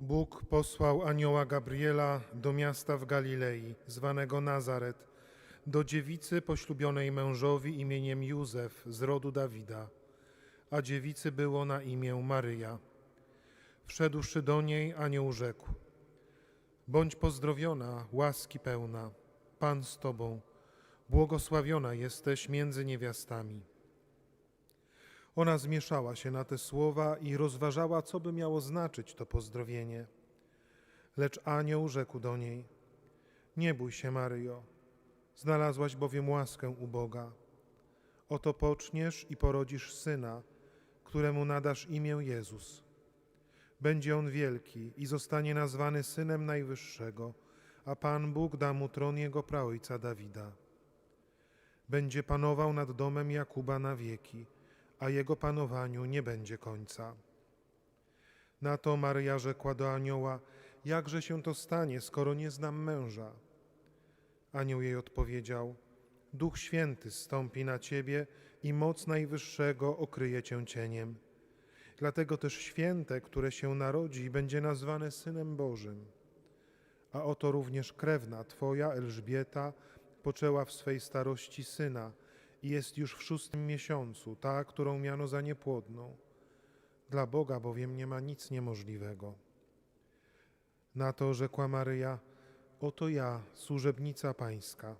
Bóg posłał anioła Gabriela do miasta w Galilei, zwanego Nazaret, do dziewicy poślubionej mężowi imieniem Józef z rodu Dawida, a dziewicy było na imię Maryja. Wszedłszy do niej, anioł rzekł: Bądź pozdrowiona, łaski pełna, Pan z tobą, błogosławiona jesteś między niewiastami. Ona zmieszała się na te słowa i rozważała, co by miało znaczyć to pozdrowienie. Lecz anioł rzekł do niej: Nie bój się, Maryjo, znalazłaś bowiem łaskę u Boga. Oto poczniesz i porodzisz syna, któremu nadasz imię Jezus. Będzie on wielki i zostanie nazwany synem Najwyższego, a Pan Bóg da mu tron jego praojca Dawida. Będzie panował nad domem Jakuba na wieki a jego panowaniu nie będzie końca. Na to Maryja rzekła do anioła: Jakże się to stanie, skoro nie znam męża? Anioł jej odpowiedział: Duch Święty stąpi na ciebie i moc Najwyższego okryje cię cieniem. Dlatego też święte, które się narodzi, będzie nazwane Synem Bożym. A oto również krewna twoja, Elżbieta, poczęła w swej starości syna jest już w szóstym miesiącu, ta, którą miano za niepłodną. Dla Boga bowiem nie ma nic niemożliwego. Na to rzekła Maryja: Oto ja, służebnica Pańska,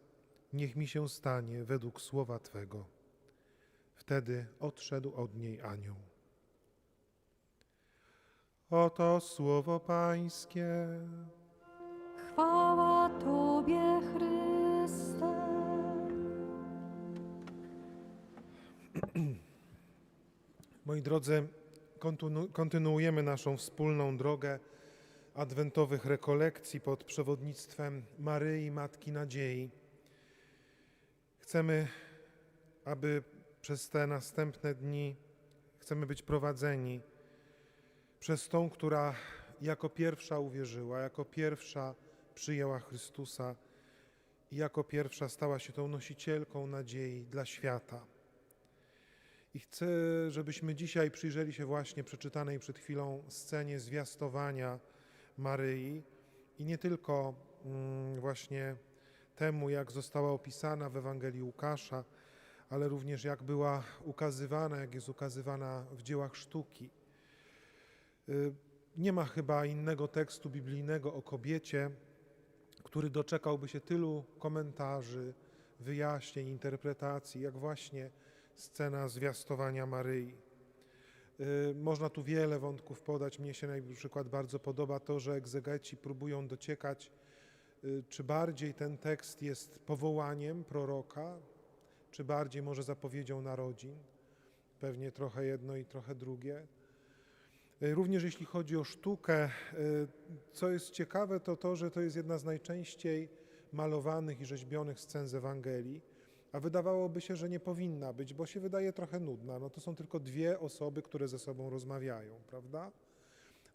niech mi się stanie według słowa Twego. Wtedy odszedł od niej anioł. Oto słowo Pańskie. Chwała Tobie, Chryste. Moi drodzy, kontynu- kontynuujemy naszą wspólną drogę adwentowych rekolekcji pod przewodnictwem Maryi, Matki Nadziei. Chcemy, aby przez te następne dni chcemy być prowadzeni przez tą, która jako pierwsza uwierzyła, jako pierwsza przyjęła Chrystusa i jako pierwsza stała się tą nosicielką nadziei dla świata. I chcę, żebyśmy dzisiaj przyjrzeli się właśnie przeczytanej przed chwilą scenie zwiastowania Maryi i nie tylko mm, właśnie temu, jak została opisana w Ewangelii Łukasza, ale również jak była ukazywana, jak jest ukazywana w dziełach sztuki. Y, Nie ma chyba innego tekstu biblijnego o kobiecie, który doczekałby się tylu komentarzy, wyjaśnień, interpretacji, jak właśnie scena zwiastowania Maryi. Y, Można tu wiele wątków podać. Mnie się na przykład bardzo podoba to, że egzegeci próbują dociekać, y, czy bardziej ten tekst jest powołaniem proroka, czy bardziej może zapowiedzią narodzin. Pewnie trochę jedno i trochę drugie. Y, Również jeśli chodzi o sztukę, co jest ciekawe, to to, że to jest jedna z najczęściej malowanych i rzeźbionych scen z Ewangelii, a wydawałoby się, że nie powinna być, bo się wydaje trochę nudna. No to są tylko dwie osoby, które ze sobą rozmawiają, prawda?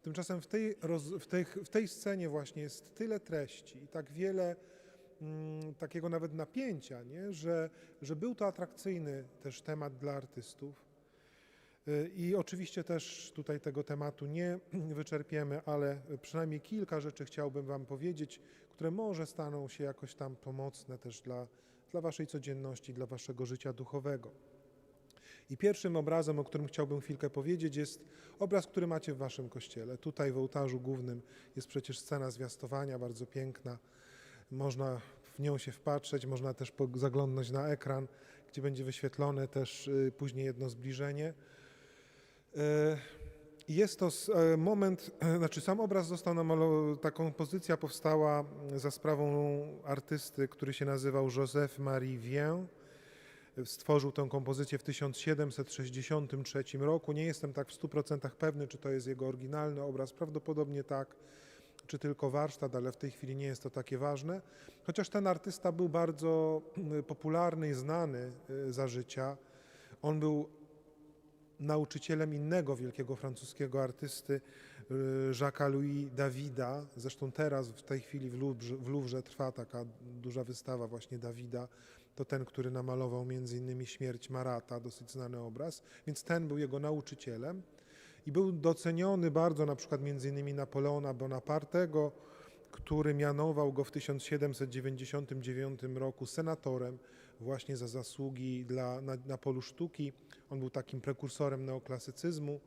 Tymczasem w tej, roz, w tej, w tej scenie właśnie jest tyle treści i tak wiele mm, takiego nawet napięcia, nie? Że, że był to atrakcyjny też temat dla artystów. Y, I oczywiście też tutaj tego tematu nie wyczerpiemy, ale przynajmniej kilka rzeczy chciałbym Wam powiedzieć, które może staną się jakoś tam pomocne też dla, dla Waszej codzienności, dla Waszego życia duchowego. I pierwszym obrazem, o którym chciałbym chwilkę powiedzieć, jest obraz, który macie w Waszym kościele. Tutaj w ołtarzu głównym jest przecież scena zwiastowania, bardzo piękna. Można w nią się wpatrzeć, można też zaglądnąć na ekran, gdzie będzie wyświetlone też y, później jedno zbliżenie. E, Jest to e, moment, znaczy sam obraz został namalowany, ta kompozycja powstała za sprawą artysty, który się nazywał Joseph Marie Vien. Stworzył tę kompozycję w 1763 roku. Nie jestem tak w 100% pewny, czy to jest jego oryginalny obraz. Prawdopodobnie tak, czy tylko warsztat, ale w tej chwili nie jest to takie ważne. Chociaż ten artysta był bardzo popularny i znany y, za życia. On był nauczycielem innego wielkiego francuskiego artysty, y, Jacques'a Louis Davida. Zresztą teraz, w tej chwili w Louvre, w Louvre trwa taka duża wystawa właśnie Davida. To ten, który namalował między innymi Śmierć Marata, dosyć znany obraz. Więc ten był jego nauczycielem. I był doceniony bardzo na przykład między innymi Napoleona Bonapartego, który mianował go w 1799 roku senatorem właśnie za zasługi dla, na, na polu sztuki. On był takim prekursorem neoklasycyzmu.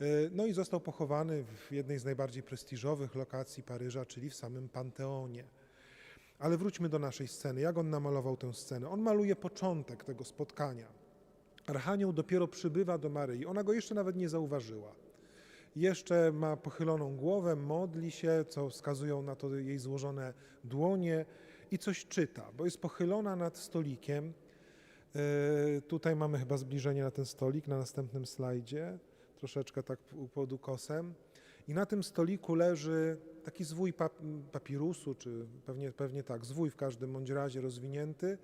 E, No i został pochowany w jednej z najbardziej prestiżowych lokacji Paryża, czyli w samym Panteonie. Ale wróćmy do naszej sceny. Jak on namalował tę scenę? On maluje początek tego spotkania. Archanioł dopiero przybywa do Maryi. Ona go jeszcze nawet nie zauważyła. Jeszcze ma pochyloną głowę, modli się, co wskazują na to jej złożone dłonie i coś czyta, bo jest pochylona nad stolikiem. E, Tutaj mamy chyba zbliżenie na ten stolik na następnym slajdzie, troszeczkę tak pod ukosem. I na tym stoliku leży taki zwój pap- papirusu, czy pewnie, pewnie tak, zwój w każdym bądź razie rozwinięty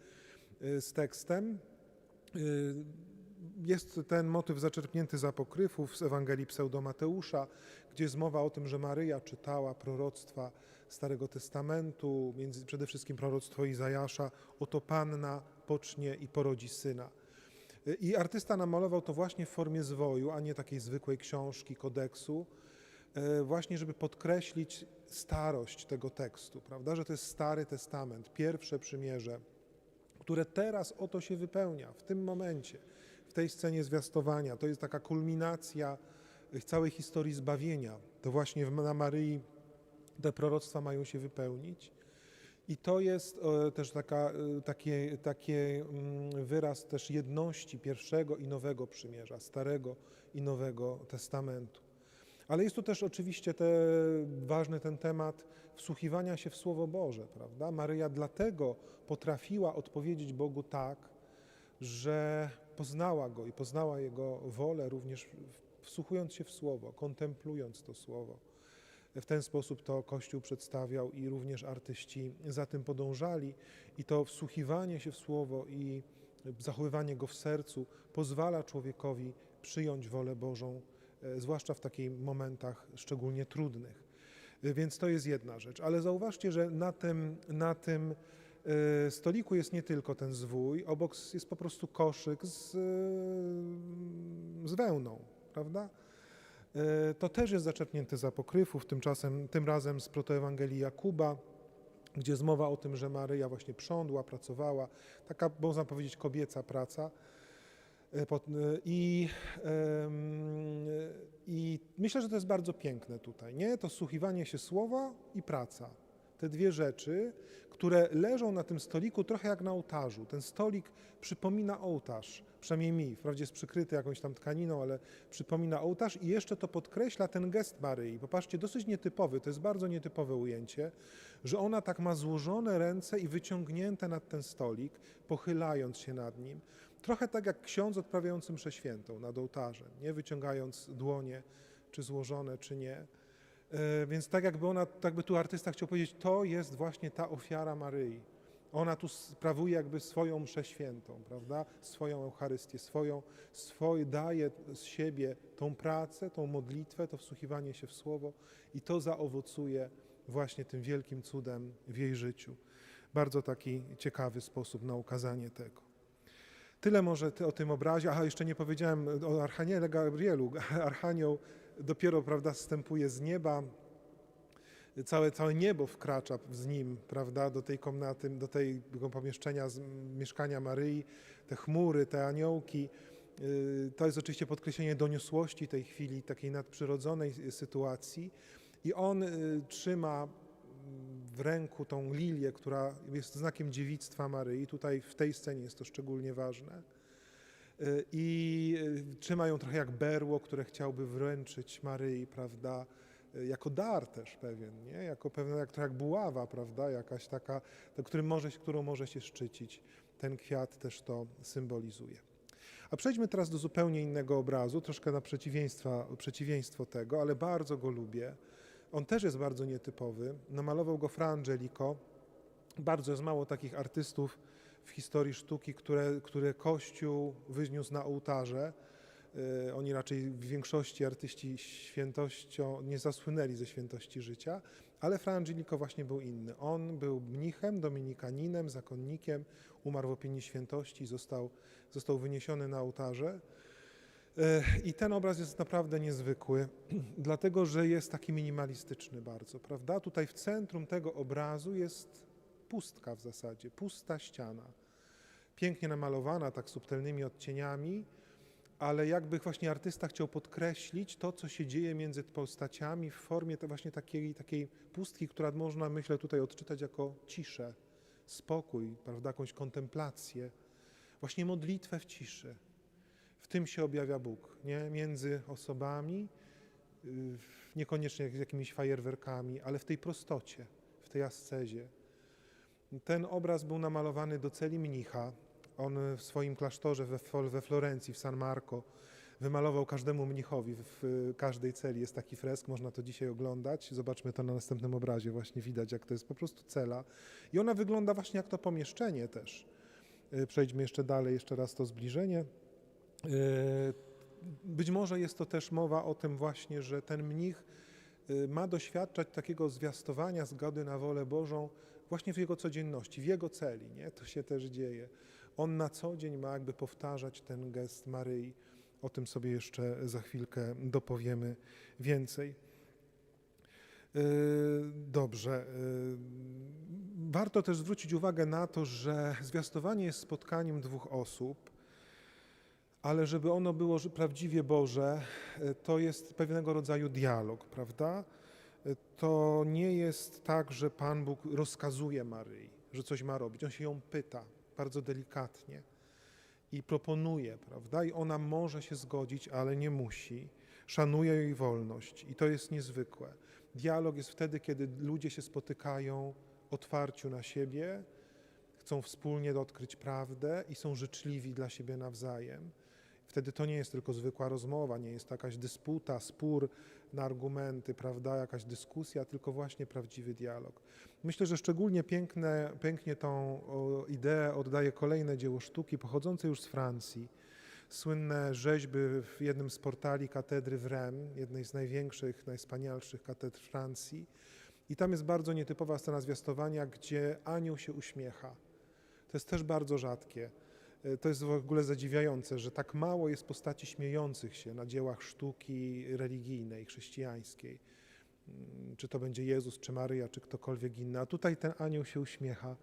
y, z tekstem. Y, Jest ten motyw zaczerpnięty z apokryfów, z Ewangelii Pseudomateusza, gdzie jest mowa o tym, że Maryja czytała proroctwa Starego Testamentu, między, przede wszystkim proroctwo Izajasza, oto Panna pocznie i porodzi syna. I artysta namalował to właśnie w formie zwoju, a nie takiej zwykłej książki, kodeksu, e, właśnie żeby podkreślić starość tego tekstu, prawda, że to jest Stary Testament, pierwsze przymierze, które teraz oto się wypełnia, w tym momencie, w tej scenie zwiastowania. To jest taka kulminacja całej historii zbawienia. To właśnie na Maryi te proroctwa mają się wypełnić. I to jest e, też taka, e, takie, takie mm, wyraz też jedności pierwszego i nowego przymierza, starego i nowego testamentu. Ale jest tu też oczywiście te, ważny ten temat wsłuchiwania się w Słowo Boże, prawda? Maryja dlatego potrafiła odpowiedzieć Bogu tak, że poznała Go i poznała Jego wolę również wsłuchując się w Słowo, kontemplując to Słowo. W ten sposób to Kościół przedstawiał i również artyści za tym podążali. I to wsłuchiwanie się w Słowo i zachowywanie go w sercu pozwala człowiekowi przyjąć wolę Bożą, e, zwłaszcza w takich momentach szczególnie trudnych. E, Więc to jest jedna rzecz. Ale zauważcie, że na tym, na tym e, stoliku jest nie tylko ten zwój, obok jest po prostu koszyk z, z wełną, prawda? E, To też jest zaczerpnięte z apokryfów, tymczasem, tym razem z protoewangelii Jakuba, gdzie jest mowa o tym, że Maryja właśnie prządła, pracowała, taka można powiedzieć kobieca praca. E, e, I, I myślę, że to jest bardzo piękne tutaj, nie? To słuchiwanie się słowa i praca. Te dwie rzeczy, które leżą na tym stoliku trochę jak na ołtarzu. Ten stolik przypomina ołtarz, przynajmniej mi, wprawdzie jest przykryty jakąś tam tkaniną, ale przypomina ołtarz i jeszcze to podkreśla ten gest Maryi. Popatrzcie, dosyć nietypowy, to jest bardzo nietypowe ujęcie, że ona tak ma złożone ręce i wyciągnięte nad ten stolik, pochylając się nad nim. Trochę tak jak ksiądz odprawiający mszę świętą nad ołtarzem, nie wyciągając dłonie, czy złożone, czy nie. E, Więc tak jakby ona, tak by tu artysta chciał powiedzieć, to jest właśnie ta ofiara Maryi. Ona tu sprawuje jakby swoją mszę świętą, prawda? Swoją Eucharystię, swoją, swoje, daje z siebie tą pracę, tą modlitwę, to wsłuchiwanie się w Słowo i to zaowocuje właśnie tym wielkim cudem w jej życiu. Bardzo taki ciekawy sposób na ukazanie tego. Tyle może o tym obrazie. Aha, jeszcze nie powiedziałem o Archaniele Gabrielu. Archanioł dopiero, prawda, zstępuje z nieba. Całe, całe niebo wkracza z nim, prawda, do tej komnaty, do tego pomieszczenia, z mieszkania Maryi. Te chmury, te aniołki. Yy, To jest oczywiście podkreślenie doniosłości tej chwili, takiej nadprzyrodzonej sytuacji. I on y, trzyma w ręku tą lilię, która jest znakiem dziewictwa Maryi. Tutaj w tej scenie jest to szczególnie ważne. Y, I y, trzyma ją trochę jak berło, które chciałby wręczyć Maryi, prawda? Y, Jako dar też pewien, nie? Jako pewna, jak, jak buława, prawda? Jakaś taka, to, którym może, którą może się szczycić. Ten kwiat też to symbolizuje. A przejdźmy teraz do zupełnie innego obrazu, troszkę na przeciwieństwo tego, ale bardzo go lubię. On też jest bardzo nietypowy. Namalował go Fra Angelico. Bardzo jest mało takich artystów w historii sztuki, które, które Kościół wyniósł na ołtarze. Y, Oni raczej w większości artyści świętością nie zasłynęli ze świętości życia, ale Fra Angelico właśnie był inny. On był mnichem, dominikaninem, zakonnikiem, umarł w opinii świętości, został, został wyniesiony na ołtarze. E, I ten obraz jest naprawdę niezwykły, dlatego że jest taki minimalistyczny bardzo, prawda? Tutaj w centrum tego obrazu jest pustka w zasadzie, pusta ściana. Pięknie namalowana, tak subtelnymi odcieniami, ale jakby właśnie artysta chciał podkreślić to, co się dzieje między postaciami w formie właśnie takiej, takiej pustki, która można, myślę, tutaj odczytać jako ciszę, spokój, prawda, jakąś kontemplację, właśnie modlitwę w ciszy. W tym się objawia Bóg, nie? Między osobami, yy, niekoniecznie z jakimiś fajerwerkami, ale w tej prostocie, w tej ascezie. Ten obraz był namalowany do celi mnicha. On w swoim klasztorze we, we Florencji, w San Marco, wymalował każdemu mnichowi. W, każdej celi jest taki fresk, można to dzisiaj oglądać. Zobaczmy to na następnym obrazie, właśnie widać, jak to jest po prostu cela. I ona wygląda właśnie jak to pomieszczenie też. Yy, Przejdźmy jeszcze dalej, jeszcze raz to zbliżenie. Yy, Być może jest to też mowa o tym właśnie, że ten mnich yy, ma doświadczać takiego zwiastowania zgody na wolę Bożą właśnie w jego codzienności, w jego celi, nie? To się też dzieje. On na co dzień ma jakby powtarzać ten gest Maryi. O tym sobie jeszcze za chwilkę dopowiemy więcej. Yy, Dobrze. yy, Warto też zwrócić uwagę na to, że zwiastowanie jest spotkaniem dwóch osób, ale żeby ono było prawdziwie Boże, yy, to jest pewnego rodzaju dialog, prawda? To nie jest tak, że Pan Bóg rozkazuje Maryi, że coś ma robić. On się ją pyta bardzo delikatnie i proponuje, prawda? I ona może się zgodzić, ale nie musi. Szanuje jej wolność i to jest niezwykłe. Dialog jest wtedy, kiedy ludzie się spotykają otwarciu na siebie, chcą wspólnie odkryć prawdę i są życzliwi dla siebie nawzajem. Wtedy to nie jest tylko zwykła rozmowa, nie jest to jakaś dysputa, spór na argumenty, prawda, jakaś dyskusja, tylko właśnie prawdziwy dialog. Myślę, że szczególnie piękne, pięknie tą ideę oddaje kolejne dzieło sztuki pochodzące już z Francji. Słynne rzeźby w jednym z portali katedry w Rennes, jednej z największych, najwspanialszych katedr Francji. I tam jest bardzo nietypowa scena zwiastowania, gdzie anioł się uśmiecha. To jest też bardzo rzadkie. E, To jest w ogóle zadziwiające, że tak mało jest postaci śmiejących się na dziełach sztuki religijnej, chrześcijańskiej. Mm, Czy to będzie Jezus, czy Maryja, czy ktokolwiek inny. A tutaj ten anioł się uśmiecha,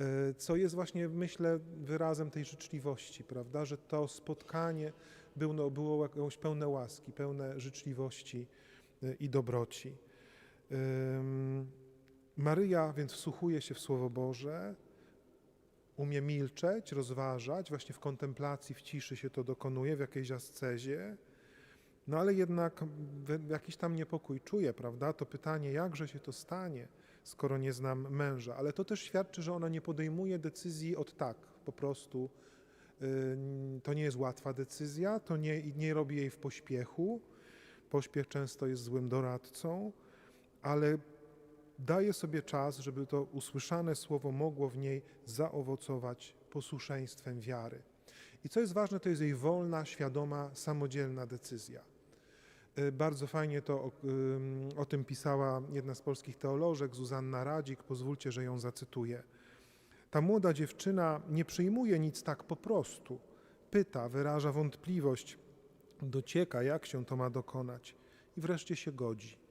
e, co jest właśnie, myślę, wyrazem tej życzliwości, prawda? Że to spotkanie było, no, było jakąś pełne łaski, pełne życzliwości e, i dobroci. Maryja więc wsłuchuje się w Słowo Boże, umie milczeć, rozważać, właśnie w kontemplacji, w ciszy się to dokonuje, w jakiejś ascezie, no ale jednak jakiś tam niepokój czuje, prawda? To pytanie, jakże się to stanie, skoro nie znam męża, ale to też świadczy, że ona nie podejmuje decyzji od tak, po prostu. Ym, To nie jest łatwa decyzja, to nie, nie robi jej w pośpiechu. Pośpiech często jest złym doradcą, ale daje sobie czas, żeby to usłyszane słowo mogło w niej zaowocować posłuszeństwem wiary. I co jest ważne, to jest jej wolna, świadoma, samodzielna decyzja. Y, Bardzo fajnie to o tym pisała jedna z polskich teolożek, Zuzanna Radzik. Pozwólcie, że ją zacytuję. Ta młoda dziewczyna nie przyjmuje nic tak po prostu. Pyta, wyraża wątpliwość, docieka, jak się to ma dokonać i wreszcie się godzi.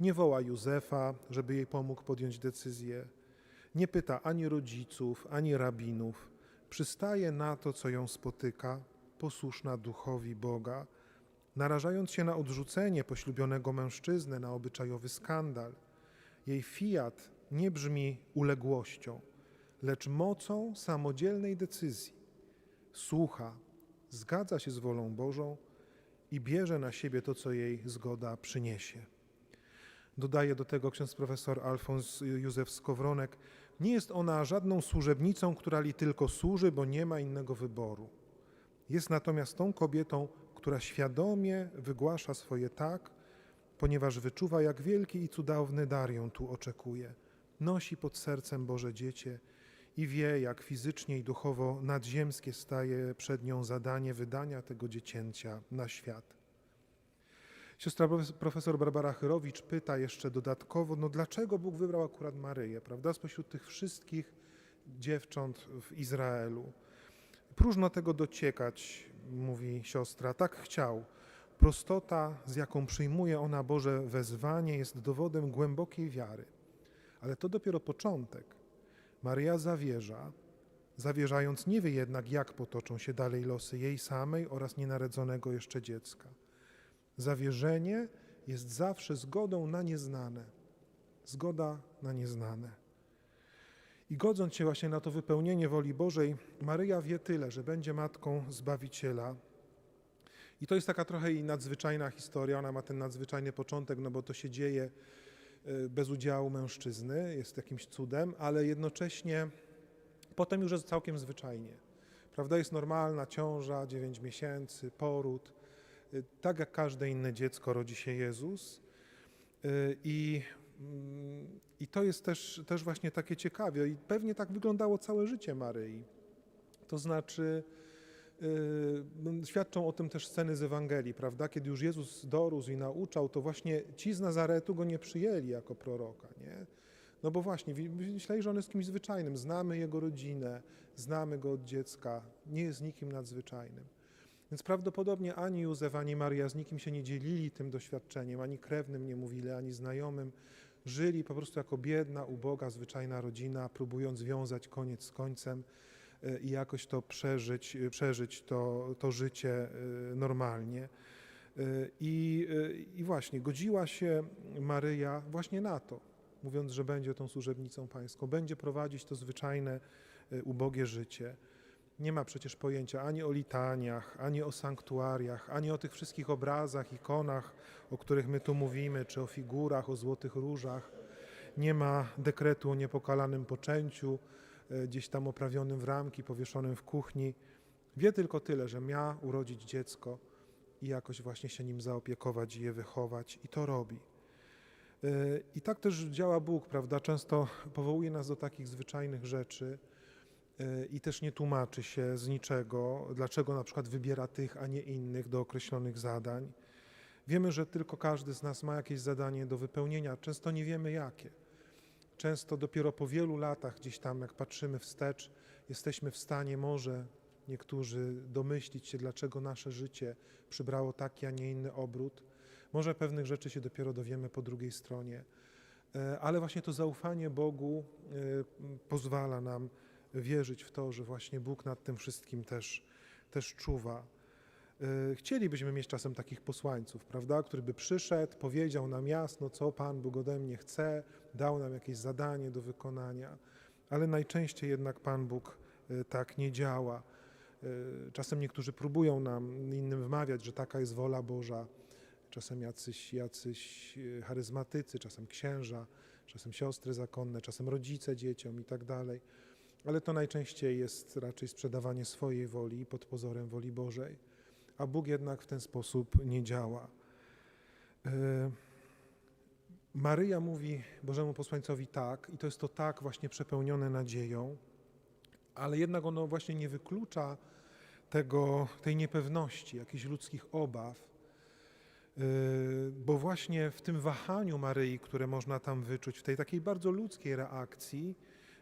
Nie woła Józefa, żeby jej pomógł podjąć decyzję. Nie pyta ani rodziców, ani rabinów. Przystaje na to, co ją spotyka, posłuszna duchowi Boga, narażając się na odrzucenie poślubionego mężczyzny, na obyczajowy skandal. Jej fiat nie brzmi uległością, lecz mocą samodzielnej decyzji. Słucha, zgadza się z wolą Bożą i bierze na siebie to, co jej zgoda przyniesie. Dodaje do tego ksiądz profesor Alfons Józef Skowronek, nie jest ona żadną służebnicą, która li tylko służy, bo nie ma innego wyboru. Jest natomiast tą kobietą, która świadomie wygłasza swoje tak, ponieważ wyczuwa, jak wielki i cudowny dar ją tu oczekuje. Nosi pod sercem Boże Dziecię i wie, jak fizycznie i duchowo nadziemskie staje przed nią zadanie wydania tego dziecięcia na świat. Siostra profes- profesor Barbara Chyrowicz pyta jeszcze dodatkowo, no dlaczego Bóg wybrał akurat Maryję, prawda, spośród tych wszystkich dziewcząt w Izraelu. Próżno tego dociekać. mówi siostra, tak chciał. Prostota, z jaką przyjmuje ona Boże wezwanie, jest dowodem głębokiej wiary. Ale to dopiero początek. Maryja zawierza, zawierzając nie wie jednak, jak potoczą się dalej losy jej samej oraz nienarodzonego jeszcze dziecka. Zawierzenie jest zawsze zgodą na nieznane. Zgoda na nieznane. I godząc się właśnie na to wypełnienie woli Bożej, Maryja wie tyle, że będzie matką Zbawiciela. I to jest taka trochę i nadzwyczajna historia. Ona ma ten nadzwyczajny początek, no bo to się dzieje y, bez udziału mężczyzny, jest jakimś cudem, ale jednocześnie potem już jest całkiem zwyczajnie. Prawda? Jest normalna ciąża, 9 miesięcy, poród. Tak jak każde inne dziecko rodzi się Jezus. Y, I, mm, i to jest też, też właśnie takie ciekawe. I pewnie tak wyglądało całe życie Maryi. To znaczy, y, świadczą o tym też sceny z Ewangelii, prawda? Kiedy już Jezus dorósł i nauczał, to właśnie ci z Nazaretu go nie przyjęli jako proroka, nie? No bo właśnie, myśleli, że on jest kimś zwyczajnym. Znamy jego rodzinę, znamy go od dziecka, nie jest nikim nadzwyczajnym. Więc prawdopodobnie ani Józef, ani Maria z nikim się nie dzielili tym doświadczeniem, ani krewnym nie mówili, ani znajomym. Żyli po prostu jako biedna, uboga, zwyczajna rodzina, próbując wiązać koniec z końcem y, i jakoś to przeżyć, y, przeżyć to, to życie y, normalnie. I, I właśnie godziła się Maryja właśnie na to, mówiąc, że będzie tą służebnicą pańską, będzie prowadzić to zwyczajne, ubogie życie. Nie ma przecież pojęcia ani o litaniach, ani o sanktuariach, ani o tych wszystkich obrazach, ikonach, o których my tu mówimy, czy o figurach, o złotych różach. Nie ma dekretu o niepokalanym poczęciu, e, gdzieś tam oprawionym w ramki, powieszonym w kuchni. Wie tylko tyle, że miała urodzić dziecko i jakoś właśnie się nim zaopiekować i je wychować, i to robi. E, I tak też działa Bóg, prawda? Często powołuje nas do takich zwyczajnych rzeczy i też nie tłumaczy się z niczego, dlaczego na przykład wybiera tych, a nie innych do określonych zadań. Wiemy, że tylko każdy z nas ma jakieś zadanie do wypełnienia, często nie wiemy jakie. Często dopiero po wielu latach, gdzieś tam, jak patrzymy wstecz, jesteśmy w stanie może niektórzy domyślić się, dlaczego nasze życie przybrało taki, a nie inny obrót. Może pewnych rzeczy się dopiero dowiemy po drugiej stronie, E, ale właśnie to zaufanie Bogu e, pozwala nam wierzyć w to, że właśnie Bóg nad tym wszystkim też, też czuwa. E, Chcielibyśmy mieć czasem takich posłańców, prawda, który by przyszedł, powiedział nam jasno, co Pan Bóg ode mnie chce, dał nam jakieś zadanie do wykonania, ale najczęściej jednak Pan Bóg e, tak nie działa. E, Czasem niektórzy próbują nam innym wmawiać, że taka jest wola Boża, czasem jacyś, jacyś charyzmatycy, czasem księża, czasem siostry zakonne, czasem rodzice dzieciom i tak dalej. Ale to najczęściej jest raczej sprzedawanie swojej woli pod pozorem woli Bożej a Bóg jednak w ten sposób nie działa. E, Maryja mówi Bożemu posłańcowi tak, i to jest to tak właśnie przepełnione nadzieją, ale jednak ono właśnie nie wyklucza tego, tej niepewności, jakichś ludzkich obaw, e, bo właśnie w tym wahaniu Maryi, które można tam wyczuć, w tej takiej bardzo ludzkiej reakcji,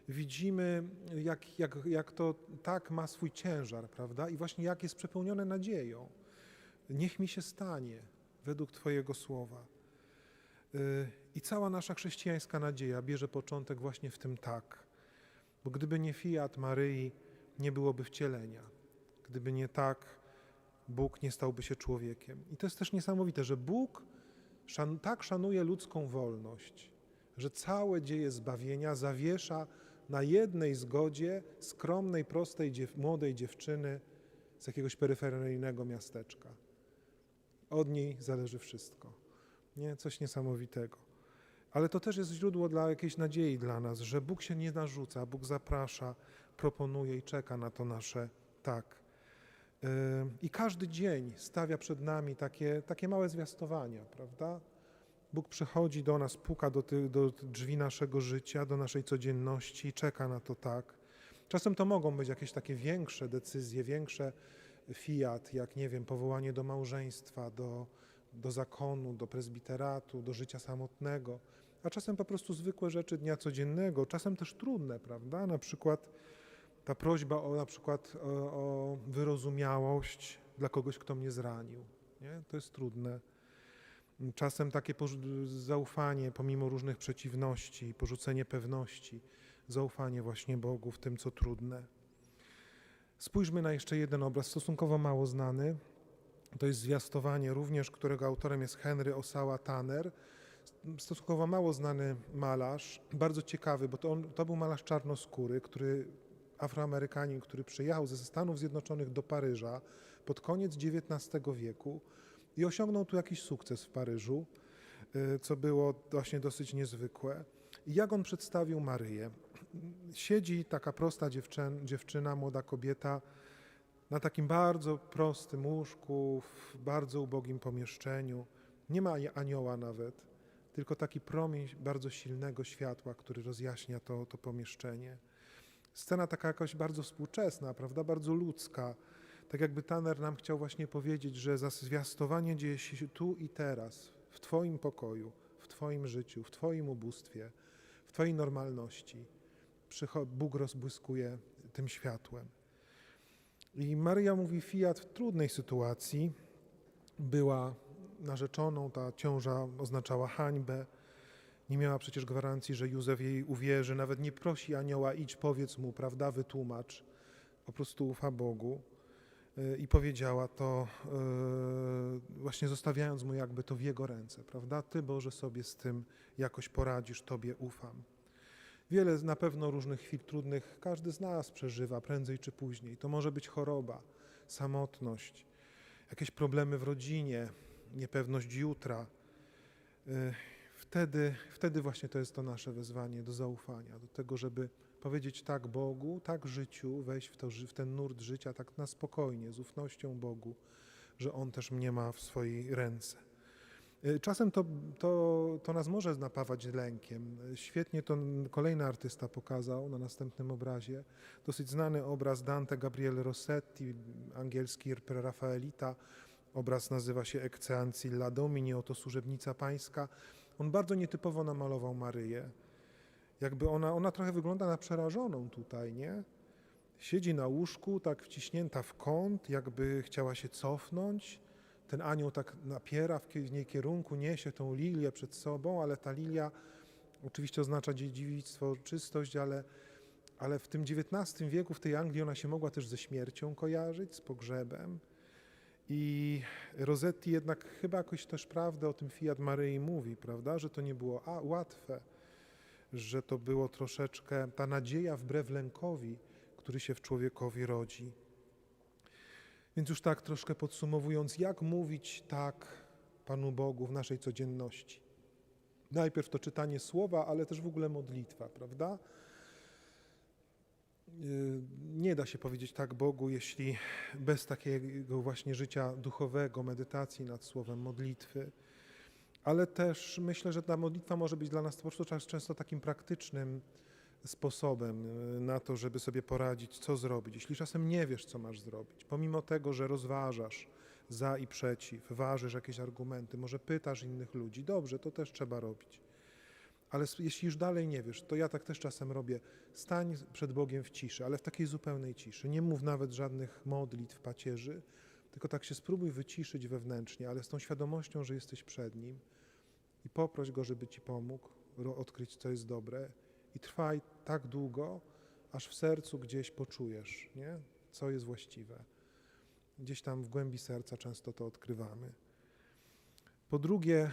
widzimy, jak, jak, jak to tak ma swój ciężar, prawda? I właśnie jak jest przepełnione nadzieją. Niech mi się stanie według Twojego słowa. Y, I cała nasza chrześcijańska nadzieja bierze początek właśnie w tym tak. Bo gdyby nie fiat Maryi, nie byłoby wcielenia. Gdyby nie tak, Bóg nie stałby się człowiekiem. I to jest też niesamowite, że Bóg szan, tak szanuje ludzką wolność, że całe dzieje zbawienia zawiesza na jednej zgodzie skromnej, prostej, dziew- młodej dziewczyny z jakiegoś peryferyjnego miasteczka. Od niej zależy wszystko. Nie, coś niesamowitego. Ale to też jest źródło dla jakiejś nadziei dla nas, że Bóg się nie narzuca, Bóg zaprasza, proponuje i czeka na to nasze tak. I każdy dzień stawia przed nami takie, takie małe zwiastowania, prawda? Bóg przychodzi do nas, puka do, tych, do drzwi naszego życia, do naszej codzienności czeka na to tak. Czasem to mogą być jakieś takie większe decyzje, większe fiat, jak nie wiem, powołanie do małżeństwa, do, do zakonu, do prezbiteratu, do życia samotnego, a czasem po prostu zwykłe rzeczy dnia codziennego, czasem też trudne, prawda? Na przykład ta prośba o na przykład o, o wyrozumiałość dla kogoś, kto mnie zranił. Nie? To jest trudne. Czasem takie zaufanie, pomimo różnych przeciwności, porzucenie pewności, zaufanie właśnie Bogu w tym, co trudne. Spójrzmy na jeszcze jeden obraz, stosunkowo mało znany. To jest zwiastowanie, również którego autorem jest Henry Osała Tanner. Stosunkowo mało znany malarz, bardzo ciekawy, bo to, on, to był malarz czarnoskóry, który Afroamerykanin, który przyjechał ze Stanów Zjednoczonych do Paryża pod koniec XIX wieku i osiągnął tu jakiś sukces w Paryżu, y, co było właśnie dosyć niezwykłe. I jak on przedstawił Maryję? Siedzi taka prosta dziewczyn, dziewczyna, młoda kobieta na takim bardzo prostym łóżku, w bardzo ubogim pomieszczeniu. Nie ma anioła nawet, tylko taki promień bardzo silnego światła, który rozjaśnia to, to pomieszczenie. Scena taka jakoś bardzo współczesna, prawda, bardzo ludzka. Tak jakby Tanner nam chciał właśnie powiedzieć, że zwiastowanie dzieje się tu i teraz, w Twoim pokoju, w Twoim życiu, w Twoim ubóstwie, w Twojej normalności. Bóg rozbłyskuje tym światłem. I Maryja mówi Fiat w trudnej sytuacji. Była narzeczoną, ta ciąża oznaczała hańbę. Nie miała przecież gwarancji, że Józef jej uwierzy. Nawet nie prosi anioła, idź, powiedz mu, prawda, wytłumacz. Po prostu ufa Bogu. I powiedziała to, y, właśnie zostawiając mu jakby to w jego ręce, prawda? Ty, Boże, sobie z tym jakoś poradzisz, Tobie ufam. Wiele na pewno różnych chwil trudnych każdy z nas przeżywa prędzej czy później. To może być choroba, samotność, jakieś problemy w rodzinie, niepewność jutra. Y, Wtedy, wtedy właśnie to jest to nasze wezwanie do zaufania, do tego, żeby powiedzieć tak Bogu, tak życiu, wejść w, to, w ten nurt życia tak na spokojnie, z ufnością Bogu, że On też mnie ma w swojej ręce. Y, Czasem to, to, to nas może napawać lękiem. Świetnie to kolejny artysta pokazał na następnym obrazie. Dosyć znany obraz Dante Gabriele Rossetti, angielski prerafaelita. Obraz nazywa się Ecce Ancilla Domini, oto służebnica pańska. On bardzo nietypowo namalował Maryję. Jakby ona, ona trochę wygląda na przerażoną tutaj, nie? Siedzi na łóżku, tak wciśnięta w kąt, jakby chciała się cofnąć. Ten anioł tak napiera w jej kierunku, niesie tą lilię przed sobą, ale ta lilia oczywiście oznacza dzie- dziewictwo, czystość, ale, ale w tym XIX wieku, w tej Anglii, ona się mogła też ze śmiercią kojarzyć, z pogrzebem. I Rosetti jednak chyba jakoś też prawdę o tym Fiat Maryi mówi, prawda, że to nie było a, łatwe, że to było troszeczkę ta nadzieja wbrew lękowi, który się w człowiekowi rodzi. Więc już tak troszkę podsumowując, jak mówić tak Panu Bogu w naszej codzienności? Najpierw to czytanie słowa, ale też w ogóle modlitwa, prawda? Yy, Nie da się powiedzieć tak Bogu, jeśli bez takiego właśnie życia duchowego, medytacji nad słowem, modlitwy. Ale też myślę, że ta modlitwa może być dla nas po prostu często takim praktycznym sposobem yy, na to, żeby sobie poradzić, co zrobić. Jeśli czasem nie wiesz, co masz zrobić, pomimo tego, że rozważasz za i przeciw, ważysz jakieś argumenty, może pytasz innych ludzi, dobrze, to też trzeba robić. Ale jeśli już dalej nie wiesz, to ja tak też czasem robię. Stań przed Bogiem w ciszy, ale w takiej zupełnej ciszy. Nie mów nawet żadnych modlitw, pacierzy, tylko tak się spróbuj wyciszyć wewnętrznie, ale z tą świadomością, że jesteś przed Nim i poproś Go, żeby Ci pomógł odkryć, co jest dobre i trwaj tak długo, aż w sercu gdzieś poczujesz, nie? co jest właściwe. Gdzieś tam w głębi serca często to odkrywamy. Po drugie,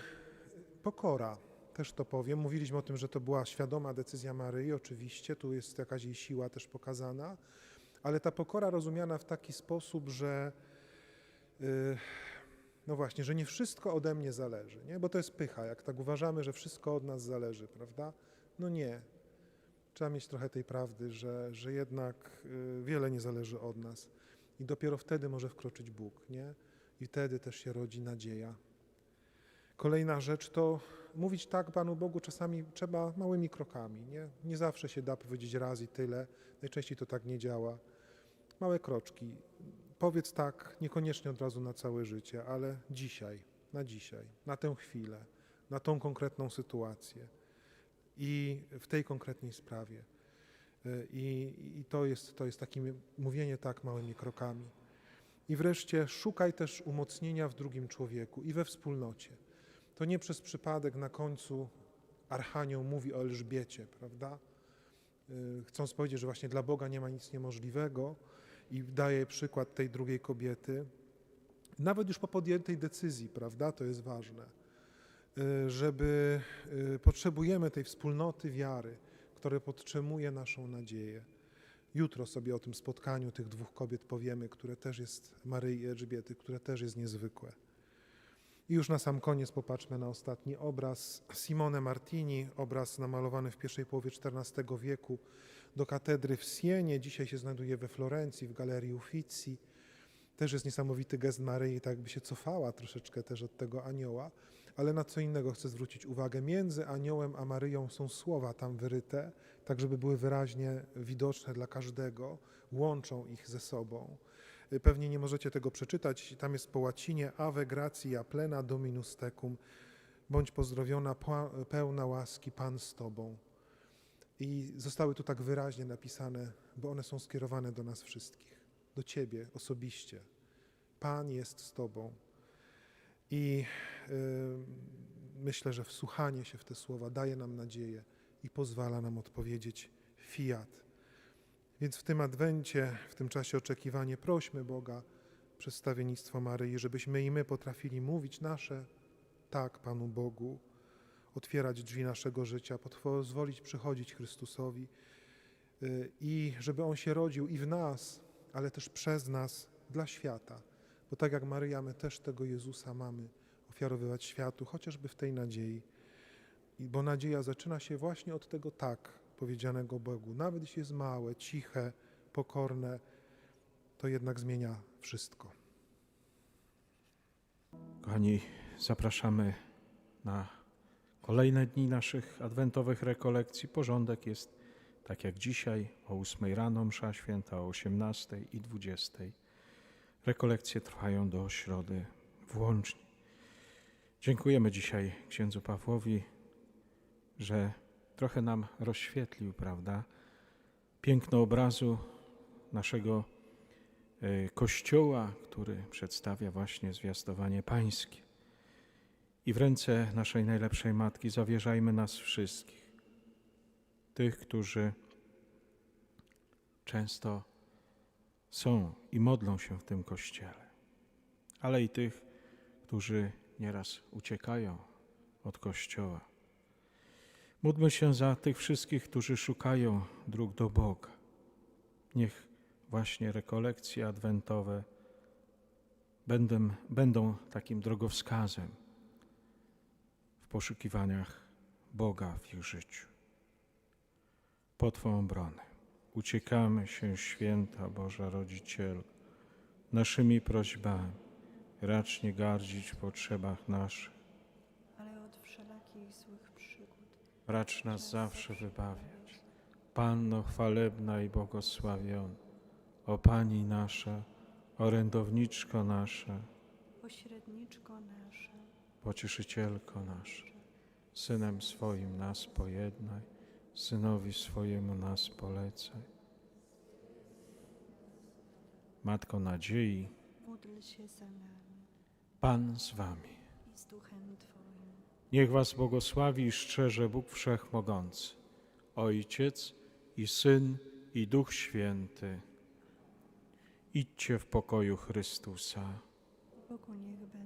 pokora. Też to powiem. Mówiliśmy o tym, że to była świadoma decyzja Maryi, oczywiście, tu jest jakaś jej siła też pokazana, ale ta pokora rozumiana w taki sposób, że yy, no właśnie, że nie wszystko ode mnie zależy, nie? bo to jest pycha, jak tak uważamy, że wszystko od nas zależy, prawda? No nie. Trzeba mieć trochę tej prawdy, że, że jednak yy, wiele nie zależy od nas i dopiero wtedy może wkroczyć Bóg, nie? I wtedy też się rodzi nadzieja. Kolejna rzecz to mówić tak Panu Bogu czasami trzeba małymi krokami. Nie, nie zawsze się da powiedzieć raz i tyle. Najczęściej to tak nie działa. Małe kroczki. Powiedz tak, niekoniecznie od razu na całe życie, ale dzisiaj, na dzisiaj, na tę chwilę, na tą konkretną sytuację i w tej konkretnej sprawie. Y, I, i to, jest, to jest takie mówienie tak małymi krokami. I wreszcie szukaj też umocnienia w drugim człowieku i we wspólnocie. To nie przez przypadek na końcu Archanioł mówi o Elżbiecie, prawda? Y, Chcąc powiedzieć, że właśnie dla Boga nie ma nic niemożliwego i daje przykład tej drugiej kobiety, nawet już po podjętej decyzji, prawda? To jest ważne, y, żeby y, potrzebujemy tej wspólnoty wiary, która podtrzymuje naszą nadzieję. Jutro sobie o tym spotkaniu tych dwóch kobiet powiemy, które też jest Maryi i Elżbiety, które też jest niezwykłe. I już na sam koniec popatrzmy na ostatni obraz. Simone Martini, obraz namalowany w pierwszej połowie XIV wieku do katedry w Sienie. Dzisiaj się znajduje we Florencji, w Galerii Uffizi. Też jest niesamowity gest Maryi, tak jakby się cofała troszeczkę też od tego anioła. Ale na co innego chcę zwrócić uwagę. Między aniołem a Maryją są słowa tam wyryte, tak żeby były wyraźnie widoczne dla każdego, łączą ich ze sobą. Y, Pewnie nie możecie tego przeczytać, tam jest po łacinie Ave gratia plena Dominus tecum, bądź pozdrowiona pełna łaski Pan z Tobą. I zostały tu tak wyraźnie napisane, bo one są skierowane do nas wszystkich, do Ciebie osobiście. Pan jest z Tobą. I y, myślę, że wsłuchanie się w te słowa daje nam nadzieję i pozwala nam odpowiedzieć fiat. Więc w tym adwencie, w tym czasie oczekiwania, prośmy Boga przez stawiennictwo Maryi, żebyśmy i my potrafili mówić nasze tak Panu Bogu, otwierać drzwi naszego życia, pozwolić przychodzić Chrystusowi y, i żeby On się rodził i w nas, ale też przez nas dla świata. Bo tak jak Maryja, my też tego Jezusa mamy ofiarowywać światu, chociażby w tej nadziei. Bo nadzieja zaczyna się właśnie od tego tak powiedzianego Bogu. Nawet jeśli jest małe, ciche, pokorne, to jednak zmienia wszystko. Kochani, zapraszamy na kolejne dni naszych adwentowych rekolekcji. Porządek jest tak jak dzisiaj, o 8 rano msza święta, o 18 i 20. Rekolekcje trwają do środy włącznie. Dziękujemy dzisiaj księdzu Pawłowi, że trochę nam rozświetlił, prawda, piękno obrazu naszego e, Kościoła, który przedstawia właśnie zwiastowanie Pańskie. I w ręce naszej najlepszej Matki zawierzajmy nas wszystkich, tych, którzy często są i modlą się w tym Kościele, ale i tych, którzy nieraz uciekają od Kościoła. Módlmy się za tych wszystkich, którzy szukają dróg do Boga. Niech właśnie rekolekcje adwentowe będą, będą takim drogowskazem poszukiwaniach Boga w ich życiu. Po Twą obronę uciekamy się, święta Boża Rodzicielu, naszymi prośbami. Racz nie gardzić w potrzebach naszych, ale od wszelakich złych przygód. racz nas zawsze wybawiać. Panno chwalebna i błogosławiona, o Pani nasza, orędowniczko nasza, Pośredniczko nasza, pocieszycielko nasza, Synem swoim nas pojednaj, Synowi swojemu nas polecaj. Matko nadziei, módl się za nami Pan z Wami. i z duchem Twoim. Niech Was błogosławi i szczerze Bóg Wszechmogący, Ojciec i Syn i Duch Święty. Idźcie w pokoju Chrystusa. Bogu niech będą dzięki.